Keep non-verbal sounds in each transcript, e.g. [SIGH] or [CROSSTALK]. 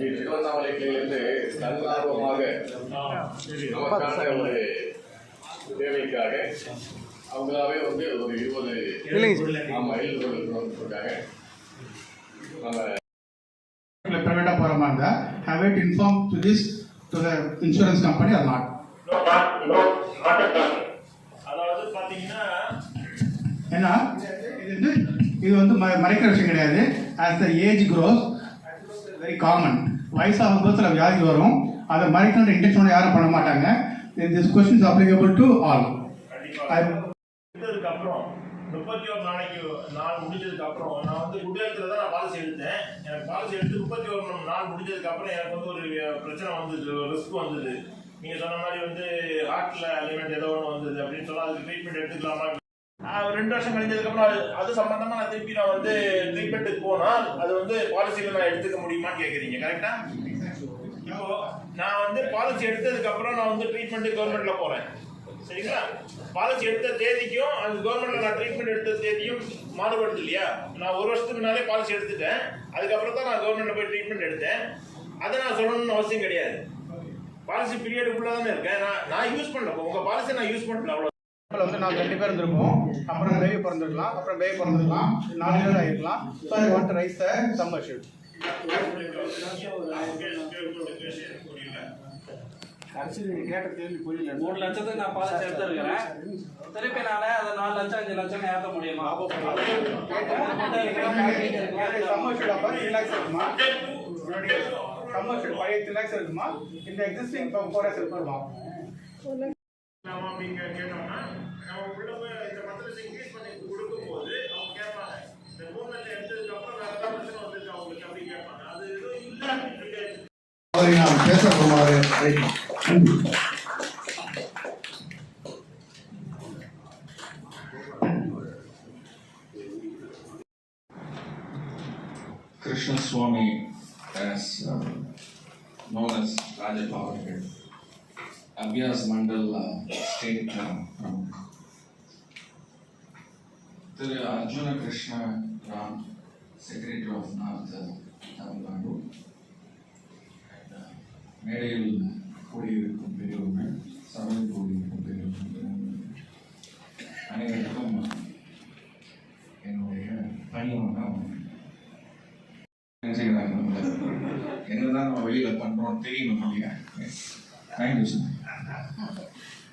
திருவண்ணாமலையிலிருந்து தன்னார்வமாக நமக்கான ஒரு தேவைக்காக அவங்களாவே வந்து ஒரு இருபது ஆமா இருபது கொடுத்துருக்காங்க நம்ம ப்ரைவேட்டாக போகிற மாதிரி இருந்தால் have it inform to this to the insurance company or not அதாவது பாத்தீங்கன்னா ஏன்னா இது வந்து இது வந்து மறைக்கிற விஷயம் கிடையாது. As the age grows very common வயசாகும் போது சில வியாதி வரும். அதை மறைக்கிற இன்டெக்ஷனோட யாரும் பண்ண மாட்டாங்க. This questions applicable to all எடுத்ததுக்கு அப்புறம் முப்பத்தி ஒரு நாளைக்கு நாள் முடிஞ்சதுக்கு அப்புறம் நான் வந்து குடியரசுல தான் நான் பாலிசி எடுத்தேன். எனக்கு பாலிசி எடுத்து முப்பத்தி ஒரு நாள் முடிஞ்சதுக்கு அப்புறம் எனக்கு வந்து ஒரு பிரச்சனை வந்தது ரிஸ்க் வந்தது. நீங்க சொன்ன மாதிரி வந்து ஹார்ட்ல அலிமெண்ட் ஏதோ ஒன்று வந்தது அப்படின்னு சொன்னா அதுக்கு ட்ரீட்மெண்ட் எடுத்துக்கலாமா? ரெண்டு வருஷம் கழிஞ்சதுக்கு அப்புறம் அது அது சம்பந்தமா நான் திருப்பி நான் வந்து ட்ரீட்மெண்ட்டுக்கு போனால் அது வந்து பாலிசியில நான் எடுத்துக்க முடியுமான்னு கேக்குறீங்க கரெக்டா இப்போ நான் வந்து பாலிசி எடுத்ததுக்கு அப்புறம் நான் வந்து ட்ரீட்மெண்ட் கவர்மெண்ட்ல போறேன். சரிங்களா பாலிசி எடுத்த தேதிக்கும் அது கவர்மெண்ட்ல நான் ட்ரீட்மெண்ட் எடுத்த தேதியும் மாறுபடுது இல்லையா நான் ஒரு வருஷத்துக்கு முன்னாலே பாலிசி எடுத்துட்டேன் அதுக்கப்புறம் தான் நான் கவர்மெண்ட்ல போய் ட்ரீட்மெண்ட் எடுத்தேன் அதை நான் சொல்லணும்னு அவசியம் கிடையாது பாலிசி பீரியடுக்குள்ள தானே இருக்கேன் நான் நான் யூஸ் பண்ணல உங்க பாலிசி நான் யூஸ் பண்ணல அவ்வளோ வந்து நாங்கள் ரெண்டு பேர் இருந்திருப்போம் அப்புறம் பேபி பிறந்திருக்கலாம் அப்புறம் பேபி பிறந்திருக்கலாம் நாலு பேர் ஆகிருக்கலாம் so I want rise the சம்மர்ஷிப் கேட்ட கேள்வி புரியல. மூணு லட்சத்துக்கு நான் பாலிசி எடுத்திருக்கிறேன் திருப்பி நானே அதை நாலு லட்சம் அஞ்சு லட்சம் ஏற்ற முடியுமா? சம்மர்ஷிப் அப்போ ரிலாக்ஸ் இருக்குமா? சம்மர்ஷிப் ஃபைவ் ரிலாக்ஸ் இருக்குமா? இந்த எக்ஸிஸ்டிங் ஃபோர் எஸ் இருக்குமா? நாம அப்படிங்க கேட்டோம்னா நம்ம உள்ள போய் இந்த மந்திரத்தை இன்க்ரீஸ் பண்ணி கொடுக்கும்போது அவங்க கேட்பாங்க இந்த மூணு லட்சம் எடுத்ததுக்கு அப்புறம் வேற ஏதாவது பிரச்சனை வந்திருக்கு அவங்களுக்கு அப்படி கேட்பாங்க. அது எதுவும் இல்லை அவரை நாம் பேசப்படுமாறு அழைக்கிறோம். Krishna Swami, as uh, known as Raja Power, Abhyas Mandal uh, state uh, from Tere Arjuna Krishna Ram, Secretary of North Tamil Nadu, and uh, Medal அனைவருக்கும் என்னுடைய செய்யறாங்க நம்மள என்னதான் நம்ம வெளியில பண்றோம் தெரியணும் இல்லையா? தேங்க்யூ சார்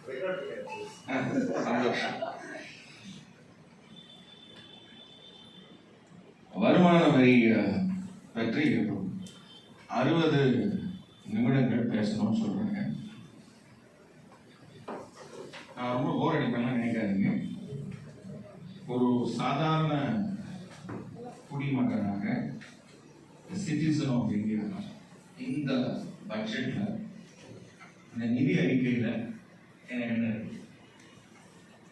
[LAUGHS] சந்தோஷம். வருமான வரி பற்றி அறுபது நிமிடங்கள் பேசணும்னு சொல்றாங்க. நான் ரொம்ப போர் அடிப்பேன்லாம் நினைக்காதீங்க. ஒரு சாதாரண குடிமகனாக சிட்டிசன் ஆஃப் இந்தியா இந்த பட்ஜெட்ல இந்த நிதி அறிக்கையில என்ன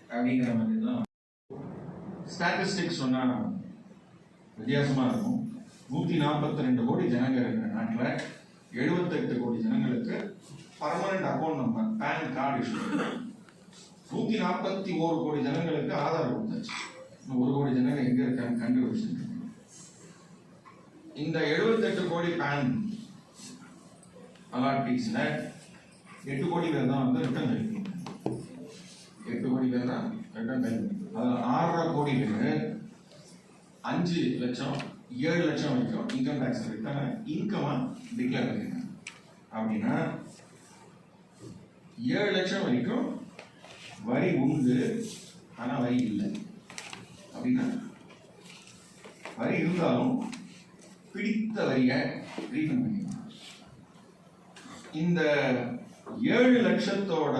அப்படிங்கிற மாதிரி தான் ஸ்டாட்டிஸ்டிக்ஸ் சொன்னா வித்தியாசமா இருக்கும். நூத்தி நாற்பத்தி ரெண்டு கோடி ஜனங்கள் இருக்கிற நாட்டுல எழுபத்தெட்டு கோடி ஜனங்களுக்கு permanent account number PAN card issue நூத்தி நாற்பத்தி ஓரு கோடி ஜனங்களுக்கு ஆதார் கொடுத்தாச்சு. ஒரு கோடி ஜனங்க எங்க இருக்காங்க கண்டுபிடிச்சிருக்காங்க இந்த 78 கோடி பேன் அலாட்டிஸ்ல எட்டு கோடி பேர் தான் வந்து ரிட்டர்ன் எழுதிருக்காங்க எட்டு கோடி பேர் தான் ரிட்டர்ன் எழுதிருக்காங்க அதில் ஆறரை கோடி பேர் அஞ்சு லட்சம் ஏழு லட்சம் வரைக்கும் இன்கம் டேக்ஸ் ரிட்டர்ன் இன்கமா டிக்ளேர் பண்ணிருக்காங்க அப்படின்னா ஏழு லட்சம் வரைக்கும் வரி உண்டு ஆனால் வரி இல்லை. அப்படின்னா வரி இருந்தாலும் பிடித்த வரியை ரீஃபண்ட் பண்ணிடலாம் இந்த ஏழு லட்சத்தோட